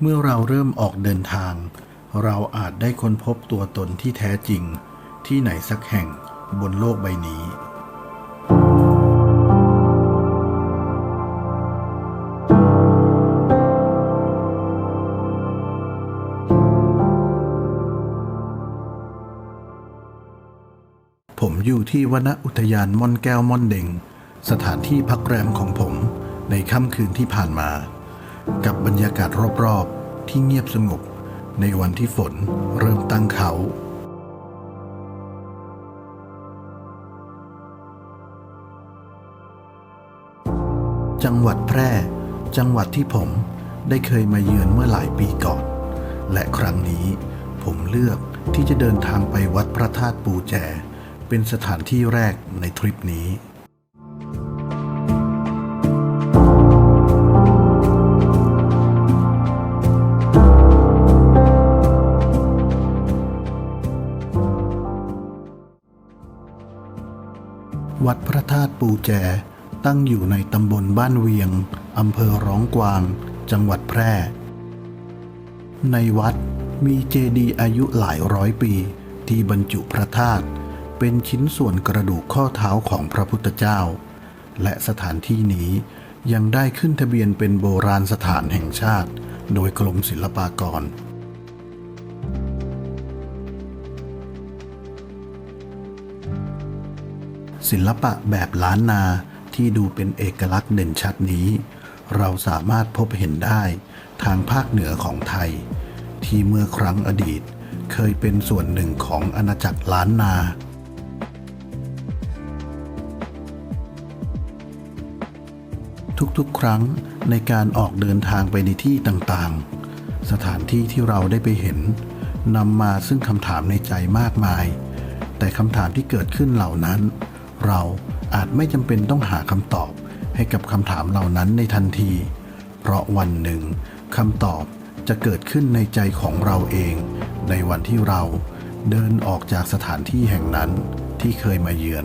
เมื่อเราเริ่มออกเดินทาง เราอาจได้ค้นพบตัวตนที่แท้จริง ที่ไหนสักแห่งบนโลกใบนี้ ผมอยู่ที่วนอุทยานม่อนแก้วม่อนเดง สถานที่พักแรมของผมในค่ำคืนที่ผ่านมา กับบรรยากาศรอบๆ ที่เงียบสงบในวันที่ฝนเริ่มตั้งเขา จังหวัดแพร่ จังหวัดที่ผมได้เคยมาเยือนเมื่อหลายปีก่อน และครั้งนี้ผมเลือกที่จะเดินทางไปวัดพระธาตุปูแจ เป็นสถานที่แรกในทริปนี้ วัดพระธาตุปูแจ ตั้งอยู่ในตำบลบ้านเวียง อำเภอร้องกวาง จังหวัดแพร่ ในวัดมีเจดีย์อายุหลายร้อยปี ที่บรรจุพระธาตุเป็นชิ้นส่วนกระดูกข้อเท้าของพระพุทธเจ้า และสถานที่นี้ยังได้ขึ้นทะเบียนเป็นโบราณสถานแห่งชาติ โดยกรมศิลปากร ศิลปะแบบล้านนาที่ดูเป็นเอกลักษณ์เด่นชัดนี้ เราสามารถพบเห็นได้ทางภาคเหนือของไทย ที่เมื่อครั้งอดีตเคยเป็นส่วนหนึ่งของอาณาจักรล้านนาทุกๆ ครั้งในการออกเดินทางไปในที่ต่างๆ สถานที่ที่เราได้ไปเห็นนำมาซึ่งคำถามในใจมากมาย แต่คำถามที่เกิดขึ้นเหล่านั้น เราอาจไม่จำเป็นต้องหาคำตอบให้กับคำถามเหล่านั้นในทันที เพราะวันหนึ่งคำตอบจะเกิดขึ้นในใจของเราเอง ในวันที่เราเดินออกจากสถานที่แห่งนั้นที่เคยมาเยือน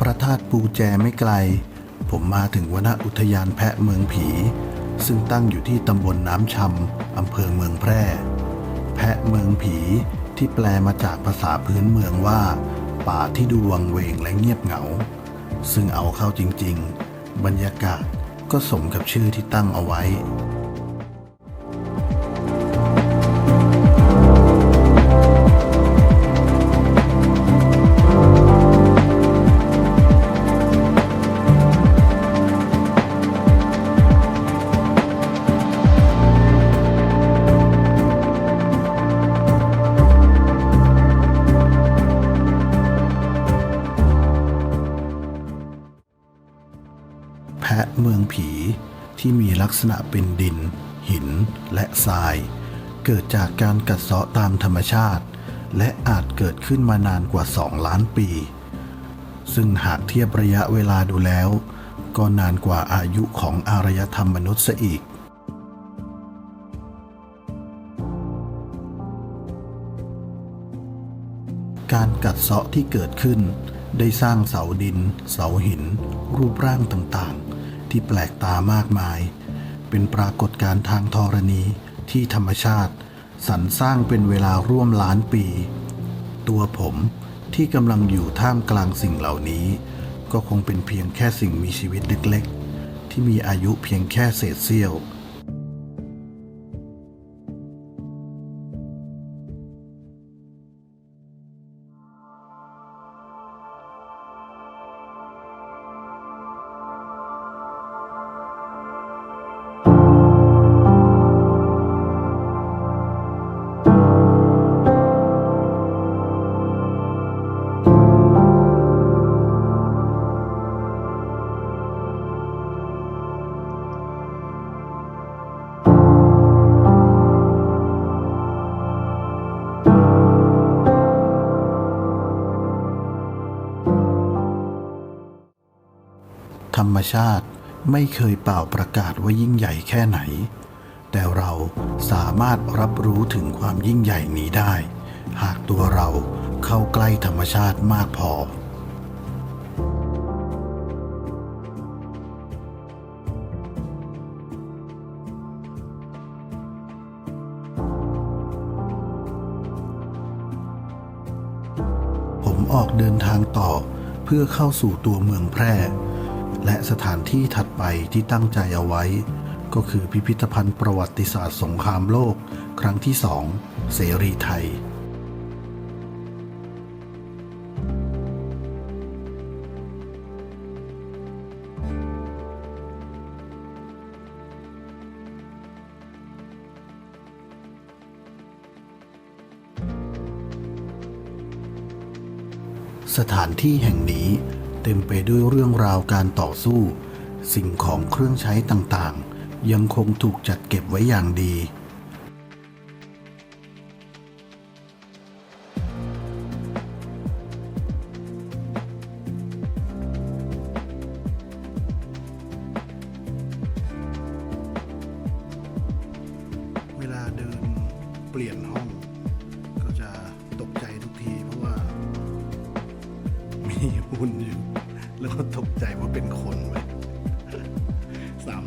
พระธาตุปูแจไม่ไกล ผมมาถึงวนอุทยานแพะเมืองผี ซึ่งตั้งอยู่ที่ตำบลน้ำชำอำเภอเมืองแพร่ แพะเมืองผีที่แปลมาจากภาษาพื้นเมืองว่า ป่าที่ดูวังเวงและเงียบเหงา ซึ่งเอาเข้าจริง ๆ บรรยากาศก็สมกับชื่อที่ตั้งเอาไว้ ที่มีลักษณะเป็นดิน หิน และทราย เกิดจากการกัดเซาะตามธรรมชาติ และอาจเกิดขึ้นมานานกว่า 2 ล้านปี ซึ่งหากเทียบระยะเวลาดูแล้ว ก็นานกว่าอายุของอารยธรรมมนุษย์ซะอีกการกัดเซาะที่เกิดขึ้น ได้สร้างเสาดิน เสาหิน รูปร่างต่างๆ ที่แปลกตามากมาย เป็นปรากฏการณ์ทางธรณีที่ธรรมชาติ สรรสร้างเป็นเวลาร่วมล้านปี ตัวผมที่กำลังอยู่ท่ามกลางสิ่งเหล่านี้ ก็คงเป็นเพียงแค่สิ่งมีชีวิตเล็กๆ ที่มีอายุเพียงแค่เศษเสี้ยว ธรรมชาติไม่เคยเป่าประกาศว่ายิ่งใหญ่แค่ไหน แต่เราสามารถรับรู้ถึงความยิ่งใหญ่นี้ได้ หากตัวเราเข้าใกล้ธรรมชาติมากพอ ผมออกเดินทางต่อเพื่อเข้าสู่ตัวเมืองแพร่ และสถานที่ถัดไปที่ตั้งใจเอาไว้ ก็คือพิพิธภัณฑ์ประวัติศาสตร์สงครามโลก ครั้งที่สองเสรีไทยสถานที่แห่งนี้ เต็มไปด้วยเรื่องราวการต่อสู้ สิ่งของเครื่องใช้ต่างๆ ยังคงถูกจัดเก็บไว้อย่างดี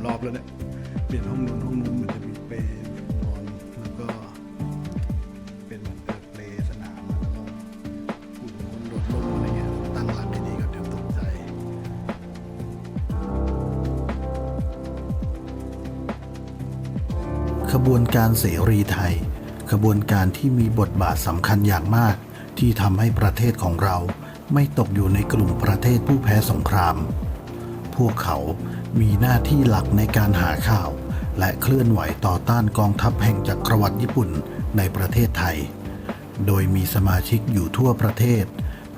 รอบแล้วเนี่ยเปลี่ยนห้องนู้นห้องนู้นมันจะมีเปรย์นอนแล้วก็ เป็นเหมือนเปิดเปลสนามแล้วก็หุ่นคนโดดร่มอะไรเงี้ยตั้งหลักดีๆก็เดี๋ยวตกใจ ขบวนการเสรีไทย ขบวนการที่มีบทบาทสำคัญอย่างมาก ที่ทำให้ประเทศของเราไม่ตกอยู่ในกลุ่มประเทศผู้แพ้สงคราม พวกเขา มีหน้าที่หลักในการหาข่าว และเคลื่อนไหวต่อต้านกองทัพแห่งจักรวรรดิญี่ปุ่นในประเทศไทย โดยมีสมาชิกอยู่ทั่วประเทศ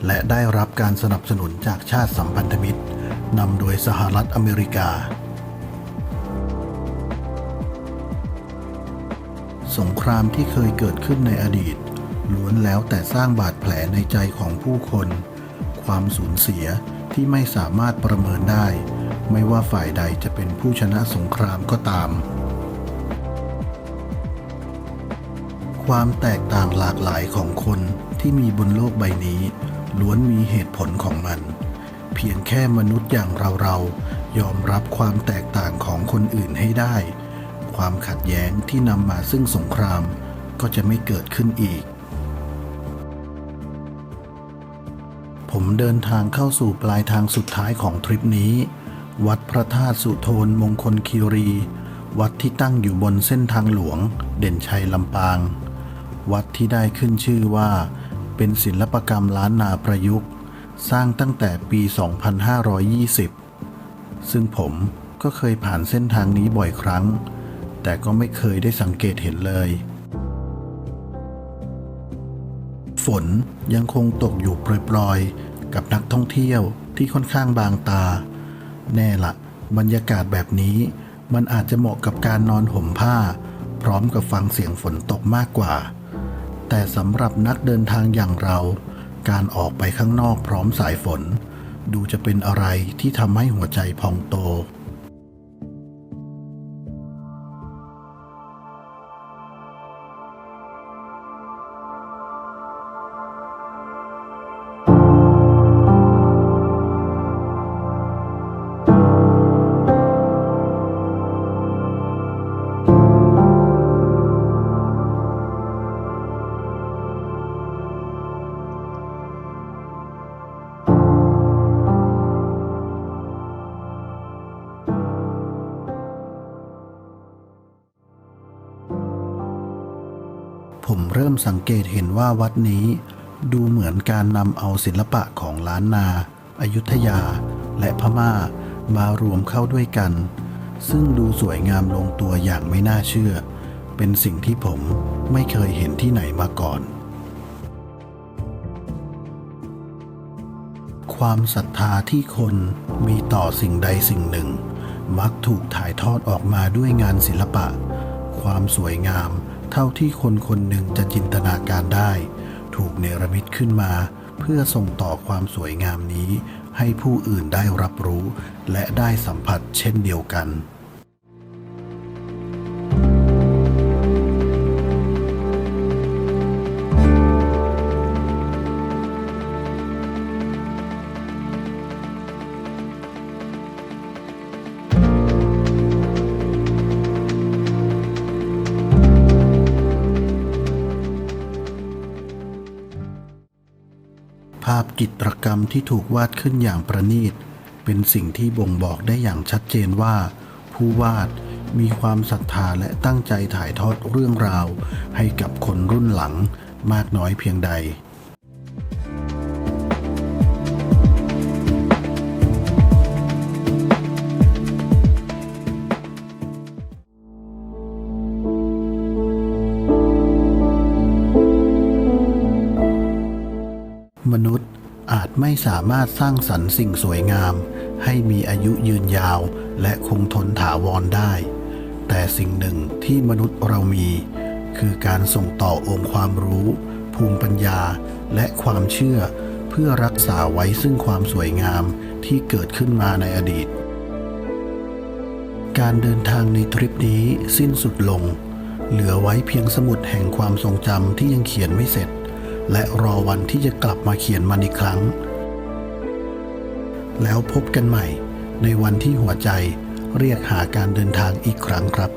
และได้รับการสนับสนุนจากชาติสัมพันธมิตรนำโดยสหรัฐอเมริกา สงครามที่เคยเกิดขึ้นในอดีต ล้วนแล้วแต่สร้างบาดแผลในใจของผู้คน ความสูญเสียที่ไม่สามารถประเมินได้ ไม่ว่าฝ่ายใดจะเป็นผู้ชนะสงครามก็ตาม ความแตกต่างหลากหลายของคนที่มีบนโลกใบนี้ ล้วนมีเหตุผลของมัน เพียงแค่มนุษย์อย่างเราๆ ยอมรับความแตกต่างของคนอื่นให้ได้ ความขัดแย้งที่นำมาซึ่งสงครามก็จะไม่เกิดขึ้นอีกผมเดินทางเข้าสู่ปลายทางสุดท้ายของทริปนี้ วัดพระธาตุสุโธนมงคลคีรี วัดที่ตั้งอยู่บนเส้นทางหลวง เด่นชัยลำปาง วัดที่ได้ขึ้นชื่อว่า เป็นศิลปกรรมล้านนาประยุกต์ สร้างตั้งแต่ปี 2520 ซึ่งผมก็เคยผ่านเส้นทางนี้บ่อยครั้ง แต่ก็ไม่เคยได้สังเกตเห็นเลย ฝนยังคงตกอยู่โปรยๆ กับนักท่องเที่ยวที่ค่อนข้างบางตา แน่ละบรรยากาศแบบนี้ มันอาจจะเหมาะกับการนอนห่มผ้า พร้อมกับฟังเสียงฝนตกมากกว่า แต่สำหรับนักเดินทางอย่างเรา การออกไปข้างนอกพร้อมสายฝน ดูจะเป็นอะไรที่ทำให้หัวใจพองโต สังเกตเห็นว่าวัดนี้ดูเหมือนการนำเอาศิลปะของล้านนาอายุทยา และพม่ามารวมเข้าด้วยกัน ซึ่งดูสวยงามลงตัวอย่างไม่น่าเชื่อ เป็นสิ่งที่ผมไม่เคยเห็นที่ไหนมาก่อน ความศรัทธาที่คนมีต่อสิ่งใดสิ่งหนึ่ง มักถูกถ่ายทอดออกมาด้วยงานศิลปะ ความสวยงาม เท่าที่คนคนหนึ่งจะจินตนาการได้ ถูกเนรมิตขึ้นมา เพื่อส่งต่อความสวยงามนี้ ให้ผู้อื่นได้รับรู้ และได้สัมผัสเช่นเดียวกัน จิตรกรรมที่ถูกวาดขึ้นอย่างประณีต เป็นสิ่งที่บ่งบอกได้อย่างชัดเจนว่า ผู้วาดมีความศรัทธาและตั้งใจถ่ายทอดเรื่องราว ให้กับคนรุ่นหลังมากน้อยเพียงใดมนุษย์ อาจไม่สามารถสร้างสรรค์สิ่งสวยงาม ให้มีอายุยืนยาวและคงทนถาวรได้ แต่สิ่งหนึ่งที่มนุษย์เรามี คือการส่งต่อองค์ความรู้ ภูมิปัญญาและความเชื่อ เพื่อรักษาไว้ซึ่งความสวยงามที่เกิดขึ้นมาในอดีต การเดินทางในทริปนี้สิ้นสุดลง เหลือไว้เพียงสมุดแห่งความทรงจำที่ยังเขียนไม่เสร็จ และรอวันที่จะกลับมาเขียนมันอีกครั้ง แล้วพบกันใหม่ในวันที่หัวใจเรียกหาการเดินทางอีกครั้งครับ